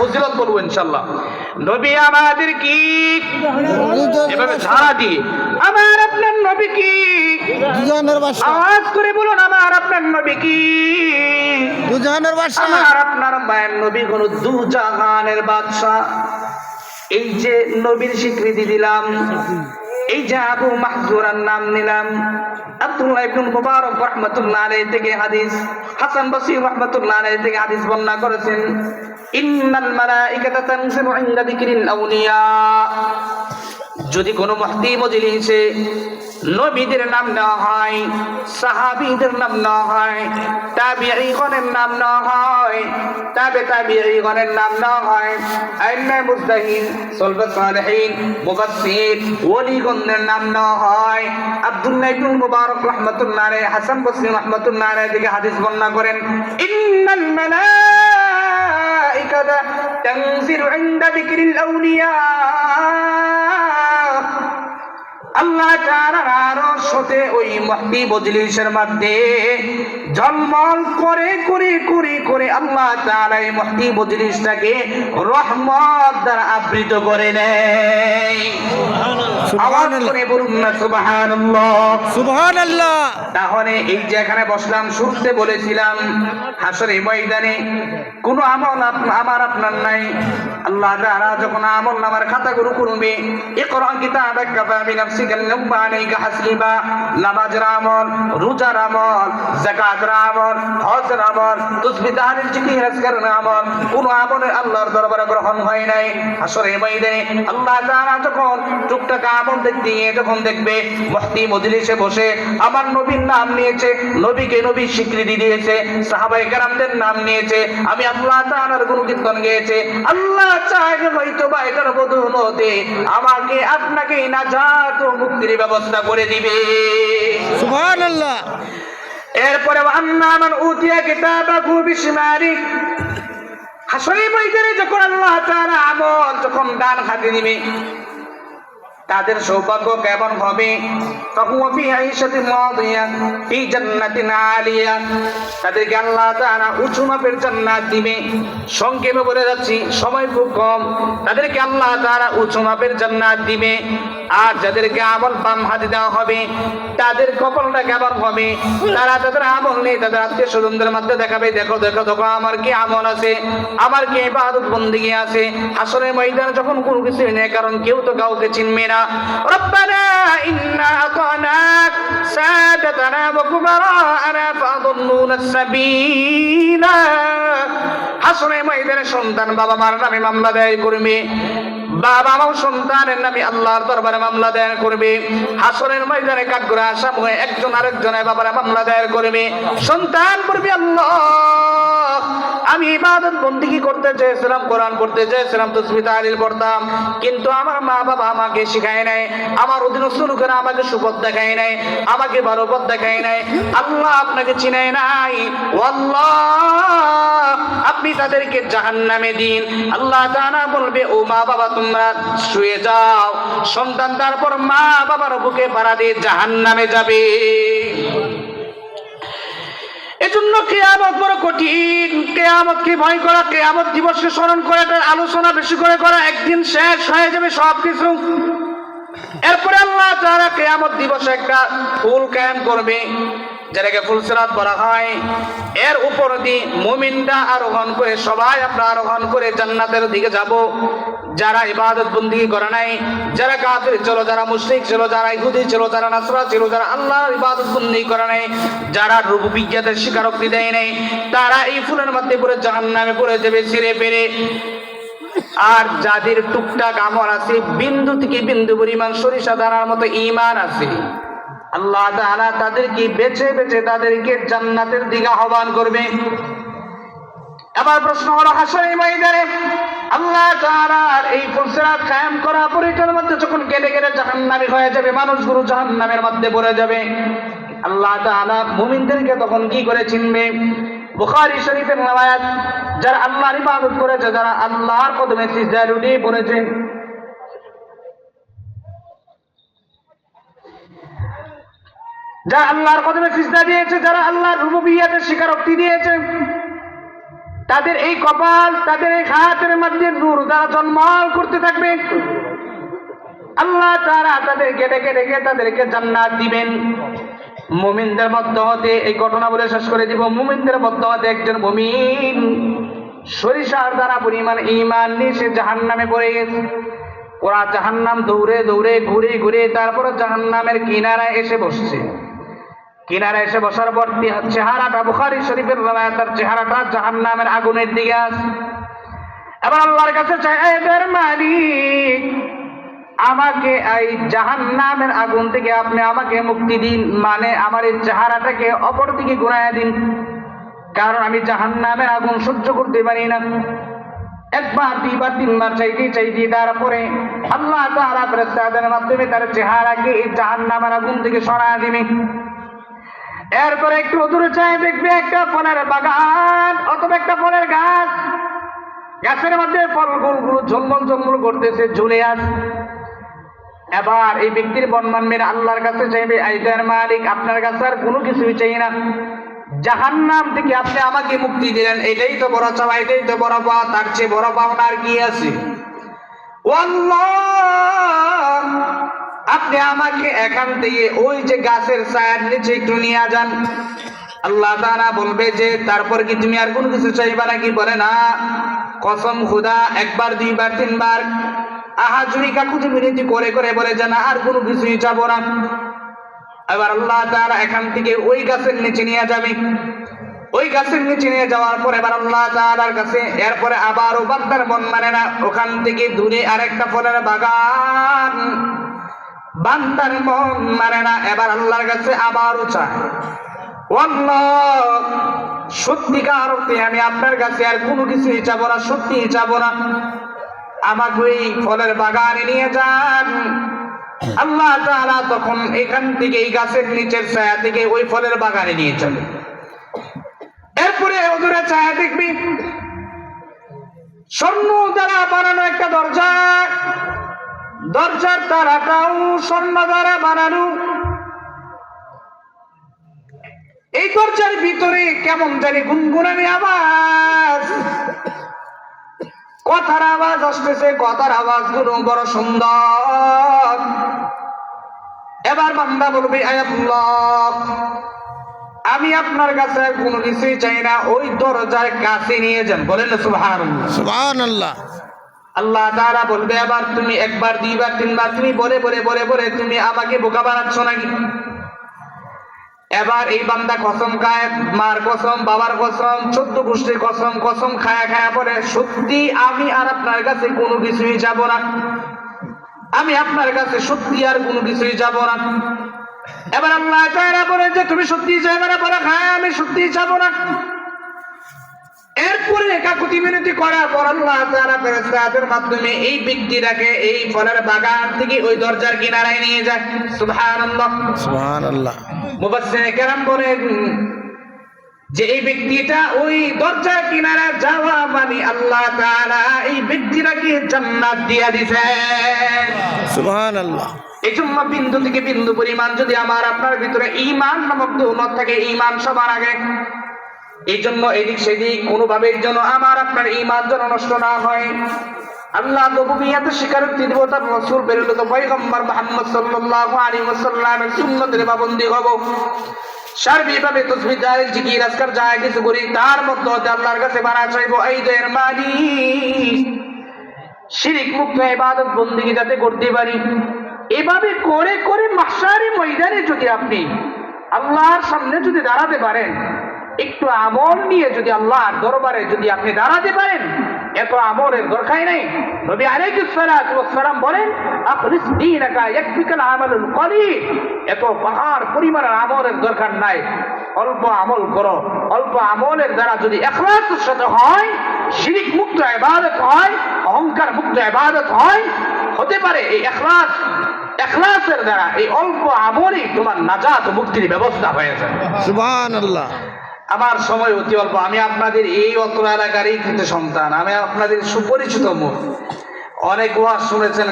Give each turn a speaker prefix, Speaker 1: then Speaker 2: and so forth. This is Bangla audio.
Speaker 1: ফজিলত বলব ইনশাল্লাহ। নবী আমাদের কি? এভাবে ছাড়া দিয়ে আমার আপনার নবী কি?
Speaker 2: দুজনের ভাষা
Speaker 1: আওয়াজ করে বলুন আমার আপনার নবী কি?
Speaker 2: দুজনের বাসা।
Speaker 1: আমার আপনার মায়ের নবী কোন দু জাহানের বাদশাহ। এই যে নবীর স্বীকৃতি দিলাম এই যে আবু মাহজুরার নাম নিলাম, আব্দুল্লাহ ইবনুল মুবারক রাহমাতুল্লাহ আলাইহি থেকে হাদিস, হাসান বসরি রাহমাতুল্লাহ আলাইহি থেকে হাদিস বর্ণনা করেছেন, ইন্নাল মালাইকাতা তানজিলু ইনদা যিকরিল আউলিয়া। যদি কোনো মহতি মজলিসে নবীদের নাম নেওয়া হয়, সাহাবীদের নাম নেওয়া হয়, তাবিঈগণের নাম নেওয়া হয়, তাবে তাবিঈগণের নাম নেওয়া হয়। আইম্মা মুজতাহিদ সলফে সালেহিন, মুফাসসির ওলিগণের নাম নেওয়া হয়। আব্দুল্লাহ ইবনুল মুবারক রাহমাতুল্লাহ আলাইহি, হাসান বসরি রাহমাতুল্লাহ আলাইহি থেকে হাদিস বর্ণনা করেন, ইন্নাল মালাইকাতা তানজিলু ইনদা যিকরিল আউলিয়া। আল্লাহ সতে ওই মহি মজলিসের মধ্যে জলমল করে করে করে করে আল্লাহ তাআলা এই মহদি মজলিসটাকে রহমত দ্বারা আবৃত করে নেয়। আওয়াজ করে বলুন না সুবহানাল্লাহ।
Speaker 2: সুবহান
Speaker 1: তাহলে এই যে এখানে বসলাম শুরুতে বলেছিলাম হাসরে ময়দানে কোন আমল আমার আপনার নাই। আল্লাহ তাআলা যখন আমল নামার খাতাগুলো করবে ইকরা কিতাবাক আলাইকা হাসিবা। আমল রোজার আমল আমল হজের আমল তাসবিহ তাহলিল জিকির আজকারের আমল কোন আমলে আল্লাহর দরবারে গ্রহণ হয় নাই। হাসরে ময়দানে আল্লাহ তাআলা যখন টুকটাক আমল গিয়ে যখন দেখবে মুফতি মজলিসে বসে আমার নবীর নাম নিয়েছে, নবীকে নবী স্বীকৃতি দিয়েছে সাহাবাই কেরামদের নাম নিয়েছে, আমি আল্লাহ তাআলার গুণ কীর্তন গেয়েছে। আল্লাহ চাইলে হয়তো বা এটার বদৌলতে আমাকে আপনাকে নাজাত ও মুক্তির ব্যবস্থা করে দিবে।
Speaker 2: সুবহান আল্লাহ
Speaker 1: এরপরে যখন আল্লাহ আমল যখন ডান হাতে নিবে তাদের সৌভাগ্য কেমন হবে? তাদেরকে আল্লাহ তাআলা উঁচু মাপের জান্নাত দিবে। সংক্ষেপে বলে যাচ্ছি, সময় খুব কম। তাদেরকে আল্লাহ তাআলা উঁচু মাপের জান্নাত দিবে। আর যাদেরকে আমল বাম হাতে দেওয়া হবে, তাদের কপালটা কেমন হবে? তারা তাদের আমল নেই তাদের আত্মীয় স্বজনদের মধ্যে দেখাবে, দেখো দেখো দেখো, আমার কি আমল আছে? আমার কি বাহাদুর বন্দিগি আছে? আসলে ময়দানে যখন কোনো কিছু নেই, কারণ কেউ তো কাউকে চিনবে না। ইন্না আতানাক সাদাতানা ওয়া কুবারানা ফাদুল্লুনা সাবিলা হাসনে ময়দানে সন্তান, বাবা মার নামে মামলা দায়ের করবে বাবা মাও সন্তানের নামে আল্লাহর দরবারে মামলা দায়ের করবে হাসনের ময়দানে কাকগুরা আসাম হয়ে একজন আরেকজনের বাবারে মামলা দায়ের করবে সন্তান করবে আল্লাহ। আমি ইবাদত বন্দিগি করতে চেয়েছিলাম, কোরআন পড়তে চেয়েছিলাম তসবি তাহলিল পড়তাম, কিন্তু আমার মা বাবা আমাকে শিখায় নাই, আমার অধীনস্থ লোকেরা আমাকে সুপথ দেখায় নাই, আমাকে ভালো পথ দেখায় নাই, আল্লাহ আপনাকে চিনায় নাই আল্লাহ আপনি তাদেরকে জাহান্নামে দিন, আল্লাহ তাআলা বলবে, ও মা বাবা, তোমরা শুয়ে যাও, সন্তান তারপর মা বাবার বুকে পাড়া দিয়ে জাহান্নামে যাবে। এজন্য কেয়ামত বড় কঠিন। কেয়ামতকে ভয় করা? কেয়ামত দিবসকে স্মরণ করে আলোচনা বেশি করে করা, একদিন শেষ হয়ে যাবে সব কিছু এরপরে আল্লাহ তারা কেয়ামত দিবসে একটা ফুল কায়েম করবে। যেটাকে ফুলসিরাত বলা হয়, এর উপর দিয়ে মুমিনরা আরোহণ করে, সবাই আমরা আরোহণ করে জান্নাতের দিকে যাব। যারা ইবাদত বন্দিগি করে নাই, যারা কাফির ছিল, যারা মুশরিক ছিল, যারা ইহুদি ছিল, যারা নাসরা ছিল, যারা আল্লাহর ইবাদত বন্দিগি করে নাই, যারা রূপবিজ্ঞাতের স্বীকারোক্তি দেয় নাই, তারা এই ফুলের মধ্যে পড়ে জাহান্নামে পড়ে যাবে, ছিঁড়ে পেরে আর যাদের টুকটাক আমল আছে, বিন্দু থেকে বিন্দু পরিমাণ সরিষা দানার মতো ইমান আছে। আল্লাহ তাআলা তাদেরকে বেছে বেছে তাদেরকে জান্নাতের দিকে আহ্বান করবে। এবার প্রশ্ন হলো হাসরের ময়দানে আল্লাহ তাআলার এই ফুলসিরাত কায়েম করা পরে এটার মধ্যে যখন কেটে কেটে জাহান্নামী হয়ে যাবে, মানুষগুলো জাহান্নামের মধ্যে পড়ে যাবে, আল্লাহ তাআলা মুমিনদেরকে তখন কি করে চিনবে? বুখারী শরীফের রওয়ায়াত, যারা আল্লাহর ইবাদত করেছে, যারা আল্লাহর কদমে সিজদায় লুটিয়ে পড়েছে যারা আল্লাহর কদমে সিজদা দিয়েছে, যারা আল্লাহর রুবুবিয়াতের স্বীকারোক্তি দিয়েছে, তাদের এই কপাল, তাদের এই হাতের মধ্যে নূর দ্বারা জন্মাল করতে থাকবে। আল্লাহ তারা তাদেরকে ডেকে ডেকে তাদেরকে জান্নাত দিবেন। মুমিনদের মধ্যে হতে এই ঘটনা বলে শেষ করে দিব। মুমিনদের মধ্যে হতে একজন মুমিন সরিষার দ্বারা পরিমাণ ইমান নিয়ে সে জাহান নামে পড়ে গেছে। ওরা জাহান্নাম দৌড়ে দৌড়ে ঘুরে ঘুরে তারপরে জাহান্নামের কিনারায় এসে বসছে। কিনারে এসে বসার পর চেহারাটা বুখারি শরীফের তার চেহারাটা জাহান্নামের আগুনের দিকে আছে। এবার আল্লাহর কাছে চাই এদের মালিক, আমাকে এই জাহান্নামের আগুন থেকে আপনি আমাকে মুক্তি দিন মানে আমার এই চেহারাটাকে অপর দিকে ঘুরাইয়া দিন। কারণ আমি জাহান নামের আগুন সহ্য করতে পারি না। একবার, দুইবার, তিনবার, চাইতে চাইতে তারপরে আল্লাহ ফেরেশতাদের মাধ্যমে তার চেহারাকে এই জাহান্নামের আগুন থেকে সরায়া দিবে। এরপরে একটু দূরে চাই দেখবে একটা ফলের বাগান অথবা একটা ফলের গাছ। গাছের মধ্যে ফলগুলো ঝলমল ঝলমল করতেছে ঝুলে আস এবার এই ব্যক্তির বনমান মেরে আল্লাহর কাছে চাইবে আইদার মালিক আপনার কাছে আর কোনো কিছুই চাই না। জাহান্নাম থেকে আপনি আমাকে মুক্তি দিলেন। এটাই তো বড় চাওয়া এটাই তো বড় পাওয়া তার চেয়ে বড় পাওনা আর কি আছে? আল্লাহ, আপনি আমাকে এখান থেকে ওই যে গাছের ছায়ার নিচে একটু নিয়ে যান। আল্লাহ তাআলা বলবে যে, তারপর কি তুমি আর কোন কিছু চাইবা নাকি? বলে, না, কসম খুদা, একবার, দুইবার, তিনবার। আহা, জুড়ি কাকুতি মিনতি করে করে বলে, যে না, আর কোনো কিছুই চাবো না। এবার আল্লাহ তাআলা এখান থেকে ওই গাছের নিচে নিয়ে যাবে। ওই গাছের নিচে নিয়ে যাওয়ার পর এবার আল্লাহ তাআলার কাছে এরপরে আবার ও বান্দার মন মানে না, ওখান থেকে দূরে আরেকটা ফলের বাগান। বান্দার মন মানে না, এবার আল্লাহর কাছে আবারও চায়। সত্যিকার অর্থে আমি আপনার কাছে আর কোনো কিছুই চাবো না সত্যি চাবো না। আমাকে ওই ফলের বাগানে নিয়ে যান। আল্লাহ তাআলা তখন এখান থেকে এই গাছের নিচের ছায়া থেকে ওই ফলের বাগানে নিয়ে চলে। এরপরে ওদূরে ছায়া দেখবি স্বর্ণ দ্বারা বানানো একটা দরজা। দরজার তারাটাও স্বর্ণ দ্বারা বানানো। এই দরজার ভিতরে কেমন জানি গুনগুনানি আওয়াজ। কথার আওয়াজ আসতেছে, কথার আওয়াজগুলো বড় সুন্দর। এবার বান্দা বলবে আমি আপনার কাছে কোনো কিছুই চাই না, ওই দরজার কাছে নিয়ে যান। বলেন না, সুবহানাল্লাহ।
Speaker 2: সুবহান আল্লাহ
Speaker 1: আল্লাহ তাআলা বলবে আবার তুমি একবার, দুইবার, তিনবার, তুমি বলে বলে বলে বলে তুমি আমাকে বোকা বানাচ্ছ নাকি? এবার এই বান্দা কসম খায়, মার কসম, বাবার কসম, চোদ্দ গোষ্ঠীর কসম কসম খায়া খায়া পরে সত্যি আমি আর আপনার কাছে কোনো কিছুই যাব না। আমি আপনার কাছে সত্যি আর কোনো কিছুই যাব না। এবার আল্লাহ বলে যে, তুমি সত্যি যাবে না বলে, খায়, আমি সত্যি যাব না। এরপরে একাকুতি মিনতি করার পর আল্লাহ তাআলা ফেরেশতাদের মাধ্যমে এই ব্যক্তিটাকে এই ফলের বাগান থেকে ওই দরজার কিনারায় নিয়ে যায়। সুবহানাল্লাহ।
Speaker 2: সুবহান আল্লাহ
Speaker 1: মুবাসসির কেরাম বলেন যে এই ব্যক্তিটা ওই দরজার কিনারা যাওয়া মানে আল্লাহ তাআলা এই ব্যক্তিটাকে জান্নাত দিয়া দিছে
Speaker 2: সুবহান আল্লাহ
Speaker 1: এই জন্য বিন্দু থেকে বিন্দু পরিমাণ যদি আমার আপনার ভিতরে ইমান নামক দৌলত থাকে ইমান সবার আগে। এই জন্য এদিক সেদিক কোনোভাবে যেন আমার আপনার ইমান যেন নষ্ট না হয়। আল্লাহ রবুবিয়াতে স্বীকারোক্তি দিব, তার রসুল বেরোলে তো পয়গম্বর মোহাম্মদ সাল্লাল্লাহু আলাইহি ওয়াসাল্লামের সুন্নতের পাবন্দি হব। সার্বিকভাবে তসবিহ জাহির জিকির, আজকার যায় কিছু করি, তার মধ্যে হতে আল্লাহর কাছে বানা চাইব, এই দের মালিক, শিরিক মুক্ত ইবাদত বন্দিকে যাতে করতে পারি। এভাবে করে করে মাসারি ময়দানে যদি আপনি আল্লাহর সামনে যদি দাঁড়াতে পারেন একটু আমল নিয়ে যদি আল্লাহর দরবারে যদি আপনি দাঁড়াতে পারেন, এত আমলের দরকার নেই। নবী আলাইহিস সালাতু ওয়াস সালাম বলেন এত পাহাড় পরিমাণের আমলের দরকার নাই। অল্প আমল করো। অল্প আমলের দ্বারা যদি ইখলাসের সাথে হয় শিরিক মুক্ত ইবাদত হয় অহংকার মুক্ত এবাদত হয়, হতে পারে এই এখলাস, এখলাসের দ্বারা এই অল্প আমলই তোমার নাজাত মুক্তির ব্যবস্থা হয়ে
Speaker 2: আল্লাহ
Speaker 1: আমার সময় অতি অল্প। আমি আপনাদের এই অত্র এলাকারই কিন্তু সন্তান। আমি আপনাদের সুপরিচিত মুখ। অনেক ওয়াজ শুনেছেন